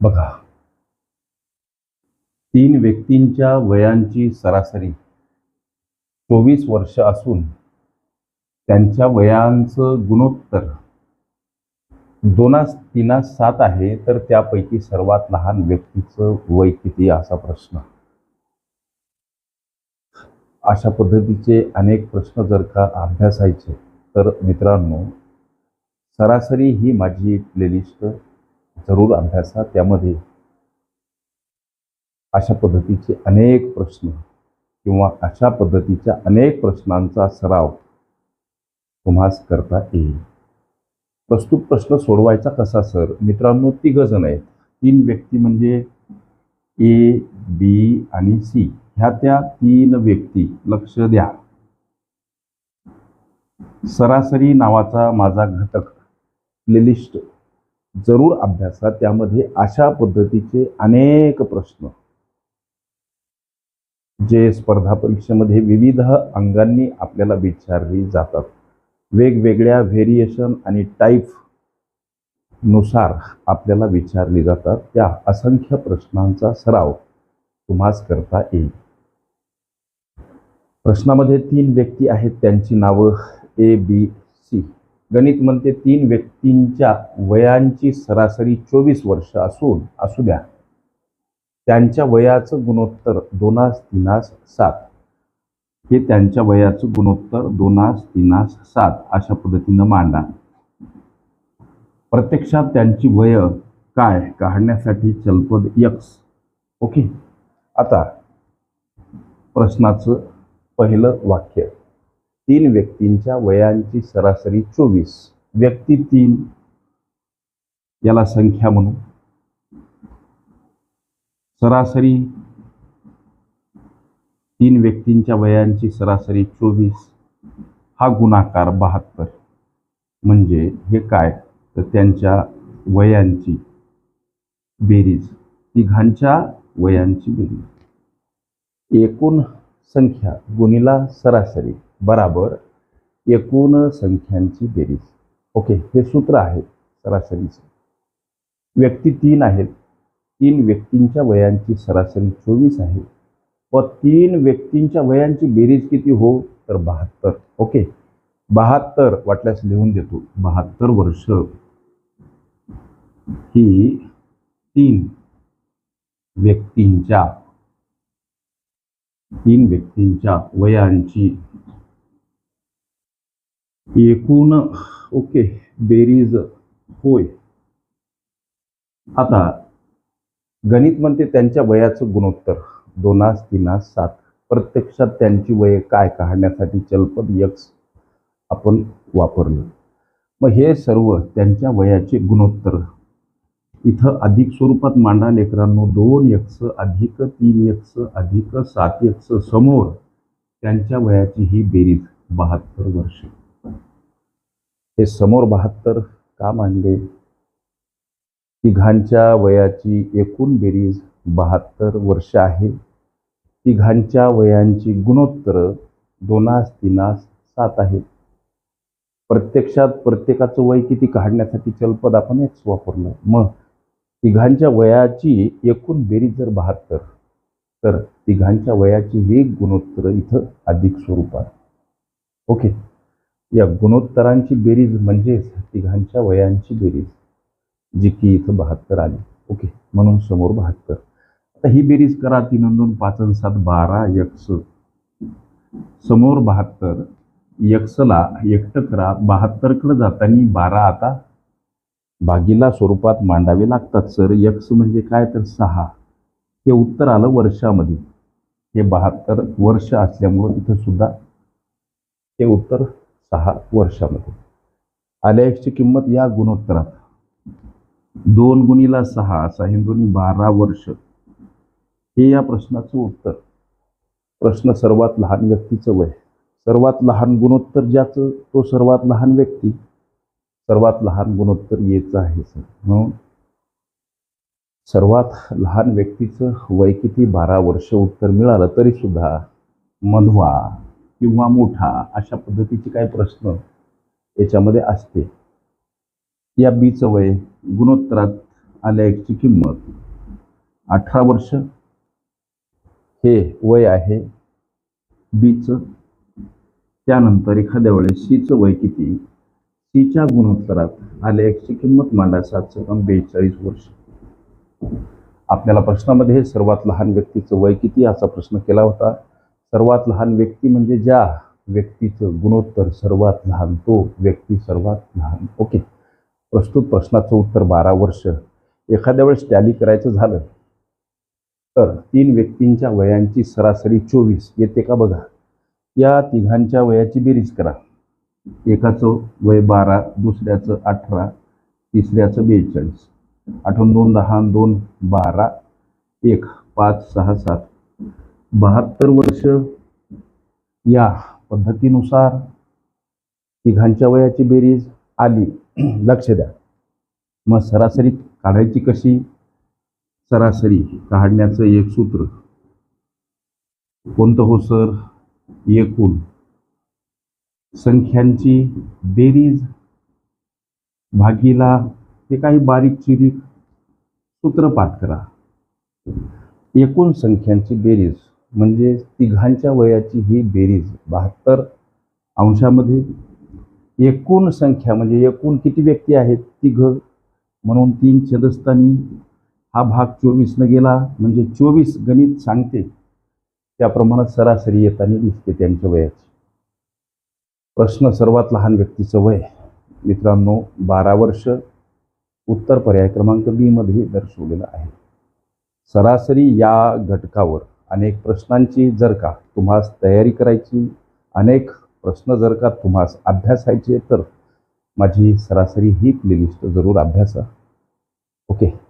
बघा. तीन व्यक्तींच्या वयांची सरासरी चोवीस वर्ष असून त्यांच्या वयांचं गुणोत्तर दोनास तीनास सात आहे तर त्यापैकी सर्वात लहान व्यक्तीचं वय किती असा प्रश्न. अशा पद्धतीचे अनेक प्रश्न जर का अभ्यासायचे तर मित्रांनो सरासरी ही माझी प्लेलिस्ट जरूर अभ्यासा त्यामध्ये अशा पद्धतीचे अनेक प्रश्न किंवा अशा पद्धतीच्या अनेक प्रश्नांचा सराव तुम्हास करता येईल. प्रस्तुत प्रश्न सोडवायचा कसा सर? मित्रांनो तिघजण आहेत. तीन व्यक्ती म्हणजे ए बी आणि सी ह्या त्या तीन व्यक्ती लक्ष द्या. सरासरी नावाचा माझा घटक प्लेलिस्ट जरूर अभ्यासा त्यामध्ये अशा पद्धतीचे अनेक प्रश्न. जे स्पर्धा परीक्षेमध्ये विविध अंगांनी आपल्याला विचारली जातात. वेगवेगळ्या व्हेरिएशन आणि टाईपनुसार आपल्याला विचारली जातात. त्या असंख्य प्रश्नांचा सराव तुम्हास करता येईल. प्रश्नामध्ये तीन व्यक्ती आहेत. त्यांची नावं ए बी सी गणित म्हणते तीन व्यक्तींच्या वयांची सरासरी चोवीस वर्ष असून असू द्या. त्यांच्या वयाचं गुणोत्तर दोनास तीनास सात. हे त्यांच्या वयाचं गुणोत्तर दोनास तीनास सात अशा पद्धतीनं मांडा. प्रत्यक्षात त्यांची वय काय काढण्यासाठी चलपद यक्स. ओके? आता प्रश्नाचं पहिलं वाक्य. तीन व्यक्तींच्या वयांची सरासरी चोवीस. व्यक्ती तीन. याला संख्या म्हणू. सरासरी तीन व्यक्तींच्या वयांची सरासरी चोवीस. हा गुणाकार बहात्तर. म्हणजे हे काय? तर त्यांच्या वयांची बेरीज. तिघांच्या वयांची बेरीज. एकूण संख्या गुणिला सरासरी. बराबर एकूण संख्यांची बेरीज. ओके हे सूत्र आहे सरासरीचं. व्यक्ती तीन आहेत. तीन व्यक्तींच्या वयांची सरासरी चोवीस आहे. व तीन व्यक्तींच्या वयांची बेरीज किती हो? तर बहात्तर. ओके बहात्तर वाटल्यास लिहून देतो. बहात्तर वर्ष. ही तीन व्यक्तींच्या तीन व्यक्तींच्या वयांची एकूण ओके बेरीज होय. आता गणित म्हणते त्यांच्या वयाचं गुणोत्तर. दोनास तीनास सात. प्रत्यक्षात त्यांची वय काय काढण्यासाठी चलपद यक्स आपण वापरलं. मग हे सर्व त्यांच्या वयाचे गुणोत्तर. इथं अधिक स्वरूपात मांडा लेकरांनो दोन यक्स अधिक तीन यक्स अधिक सात यक्स समोर त्यांच्या वयाची ही बेरीज बहात्तर वर्षे. हे समोर बहात्तर का मांडले तिघांच्या वयाची एकूण बेरीज बहात्तर वर्ष आहे. तिघांच्या वयांची गुणोत्तर दोनास तीनास सात आहे. प्रत्यक्षात प्रत्येकाचं वय किती काढण्यासाठी चलपद आपण एक्स वापरलं मग तिघांच्या वयाची एकूण बेरीज जर बहात्तर तर तिघांच्या वयाची ही गुणोत्तर इथं अधिक स्वरूपात. ओके. या गुणोत्तरांची बेरीज म्हणजेच तिघांच्या वयांची बेरीज जी की इथं बहात्तर आली. ओके म्हणून समोर बहात्तर. आता ही बेरीज करा तीन दोन पाच आणि सात बारा यक्स समोर बहात्तर यक्सला एकटं करा बहात्तरकडं जाताना बारा आता भागीला स्वरूपात मांडावे लागतात सर. यक्स म्हणजे काय? तर सहा. हे उत्तर आलं वर्षामध्ये. हे बहात्तर वर्ष असल्यामुळं इथं सुद्धा हे उत्तर सहा वर्षामध्ये. आल्या किंमत या गुणोत्तरात. दोन गुणीला सहा असा हे बारा वर्ष. हे या प्रश्नाचं उत्तर. प्रश्न सर्वात लहान व्यक्तीचं वय. सर्वात लहान गुणोत्तर ज्याचं तो सर्वात लहान व्यक्ती. सर्वात लहान गुणोत्तर येचं आहे सर. म्हणून सर्वात लहान व्यक्तीचं वय किती? बारा वर्ष उत्तर मिळालं तरी सुद्धा मधवा किंवा मोठा अशा पद्धतीचे काही प्रश्न याच्यामध्ये असते. या बीचं वय गुणोत्तरात आल्या एकची किंमत अठरा वर्ष. हे वय आहे बीचं त्यानंतर एखाद्या वेळेस सीचं वय किती? सीच्या गुणोत्तरात आल्या एकची किंमत मांडा सात सेकंद बेचाळीस वर्ष. आपल्याला प्रश्नामध्ये सर्वात लहान व्यक्तीचं वय किती असा प्रश्न केला होता? सर्वात लहान व्यक्ती म्हणजे ज्या व्यक्तीचं गुणोत्तर सर्वात लहान तो व्यक्ती सर्वात लहान. ओके. प्रस्तुत प्रश्नाचं उत्तर बारा वर्ष. एखाद्या वेळेस टॅली करायचं झालं तर तीन व्यक्तींच्या वयांची सरासरी चोवीस. येते का बघा? या तिघांच्या वयाची बेरीज करा. एकाचं वय बारा दुसऱ्याचं अठरा तिसऱ्याचं बेचाळीस. आठवून दोन दहा दोन बारा. एक पाच सहा सात. बहात्तर वर्ष या पद्धतीनुसार तिघांच्या वयाची बेरीज आली. लक्ष द्या. मग सरासरी काढायची कशी? सरासरी काढण्याचं एक सूत्र. कोणतं हो सर? एकूण. संख्यांची बेरीज भागीला ते काही बारीक चिरीक सूत्र पाठ करा. एकूण संख्यांची बेरीज. म्हणजे तिघांच्या वयाची ही बेरीज बहात्तर अंशामध्ये एकूण संख्या म्हणजे एकूण किती व्यक्ती आहेत तिघ? म्हणून तीन छेदस्थानी हा भाग चोवीसनं गेला म्हणजे चोवीस गणित सांगते. त्या प्रमाणात सरासरी येताना दिसते त्यांच्या वयाची. प्रश्न सर्वात लहान व्यक्तीचं वय. मित्रांनो बारा वर्ष उत्तर पर्याय क्रमांक बीमध्ये दर्शवलेलं आहे. सरासरी या घटकावर अनेक प्रश्नांची जर का तुम्हास तयारी करायची अनेक प्रश्न जर का तुम्हास अभ्यासायचे तर माझी सरासरी ही प्लेलिस्ट जरूर अभ्यासा. ओके.